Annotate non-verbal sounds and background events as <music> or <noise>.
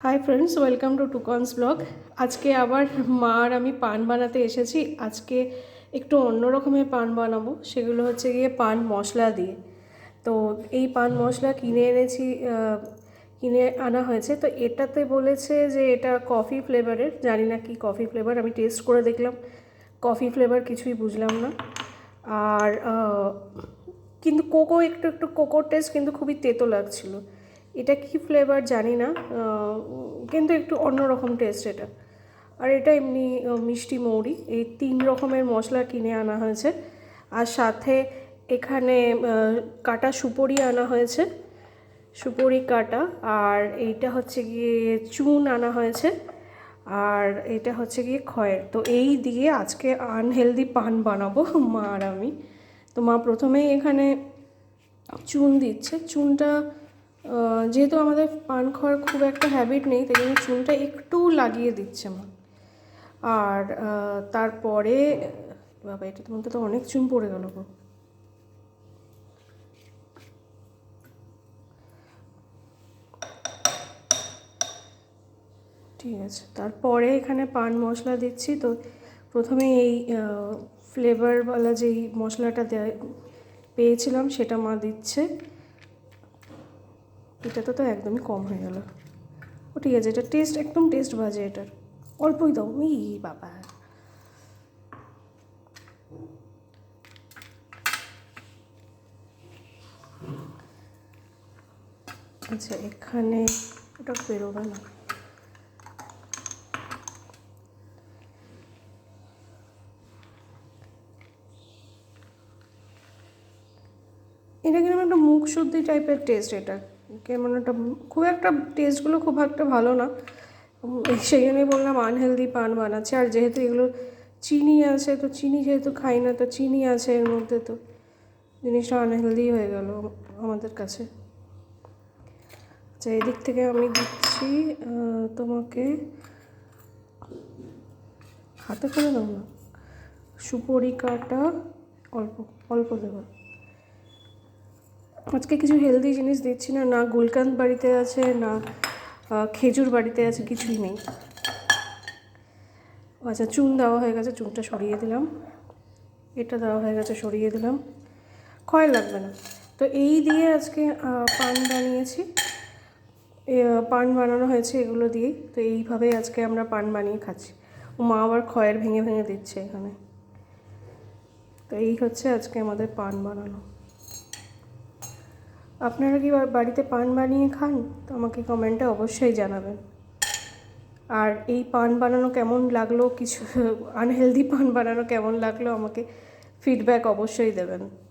Hi friends welcome to Tukons blog আজকে আবার মা আর আমি পান বানাতে এসেছি। আজকে একটু অন্য রকমের পান বানাবো। সেগুলো হচ্ছে গিয়ে পান মশলা দিয়ে। তো এই পান মশলা কিনে এনেছি কিনে আনা হয়েছে। তো এটাতে বলেছে যে এটা কফি ফ্লেভারের জানি না কি কফি ফ্লেভার আমি টেস্ট করে দেখলাম। কফি ফ্লেভার কিছুই বুঝলাম না। আর কিন্তু কোকো একটু একটু কোকোর টেস্ট কিন্তু খুবই তেতো লাগছিল। এটা কি ফ্লেভার জানি না কিন্তু একটু অন্যরকম টেস্ট এটা। আর এটা এমনি মিষ্টি মৌরি, এই তিন রকমের মশলা কিনে আনা হয়েছে। আর সাথে এখানে কাটা সুপরি আনা হয়েছে, সুপরি কাটা। আর এইটা হচ্ছে গিয়ে চুন আনা হয়েছে, আর এটা হচ্ছে গিয়ে খয়ের। তো এই দিয়ে আজকে আনহেলদি পান বানাবো <laughs> মা আর আমি। তো মা প্রথমেই এখানে চুন দিচ্ছে। চুনটা যেহেতু আমাদের পান খাওয়ার খুব একটা হ্যাবিট নেই, তাই জন্য চুনটা একটু লাগিয়ে দিচ্ছে মা। আর তারপরে, বাবা, এটার মধ্যে তো অনেক চুন পড়ে গেল গো। ঠিক আছে, তারপরে এখানে পান মশলা দিচ্ছি। তো প্রথমে এই ফ্লেভারওয়ালা যেই মশলাটা দেয়, পেয়েছিলাম, সেটা মা দিচ্ছে। এটাতে তো একদমই কম হয়ে গেল। ও ঠিক আছে, এটা টেস্ট একদম টেস্ট বাজে এটার। অল্পই দাও। ই বাবা। আচ্ছা এখানে ওটা বেরোবে না। এটা কীরকম একটা মুখ শুদ্ধি টাইপের টেস্ট এটা? কেমন একটা খুব একটা টেস্টগুলো খুব একটা ভালো না। সেই জন্যই বললাম আনহেলদি পান বানাচ্ছে। আর যেহেতু এগুলো চিনি আছে, তো চিনি যেহেতু খাই না, তো চিনি আছে এর মধ্যে তো জিনিসটা আনহেলদি হয়ে গেল আমাদের কাছে। আচ্ছা এদিক থেকে আমি দিচ্ছি তোমাকে হাতে করে দাও না। সুপরি কাটা অল্প অল্প দেবো। আজকে কিছু হেলদি জিনিস দিচ্ছি না না গুলকান্ত বাড়িতে আছে, না খেজুর বাড়িতে আছে, কিছুই নেই। আচ্ছা চুন দেওয়া হয়ে গেছে, চুনটা সরিয়ে দিলাম। এটা দেওয়া হয়ে গেছে, সরিয়ে দিলাম। ক্ষয় লাগবে না। তো এই দিয়ে আজকে পান বানিয়েছি। পান বানানো হয়েছে এগুলো দিয়েই। তো এইভাবেই আজকে আমরা পান বানিয়ে খাচ্ছি। ও মা আবার খয়ের ভেঙে ভেঙে দিচ্ছে এখানে। তো এই হচ্ছে আজকে আমাদের পান বানানো। আপনারা কি বাড়িতে পান বানিয়ে খান? তো আমাকে কমেন্টে অবশ্যই জানাবেন। আর এই পান বানানো কেমন লাগল? কিছু <laughs> আনহেলদি পান বানানো কেমন লাগল? আমাকে ফিডব্যাক অবশ্যই দেবেন।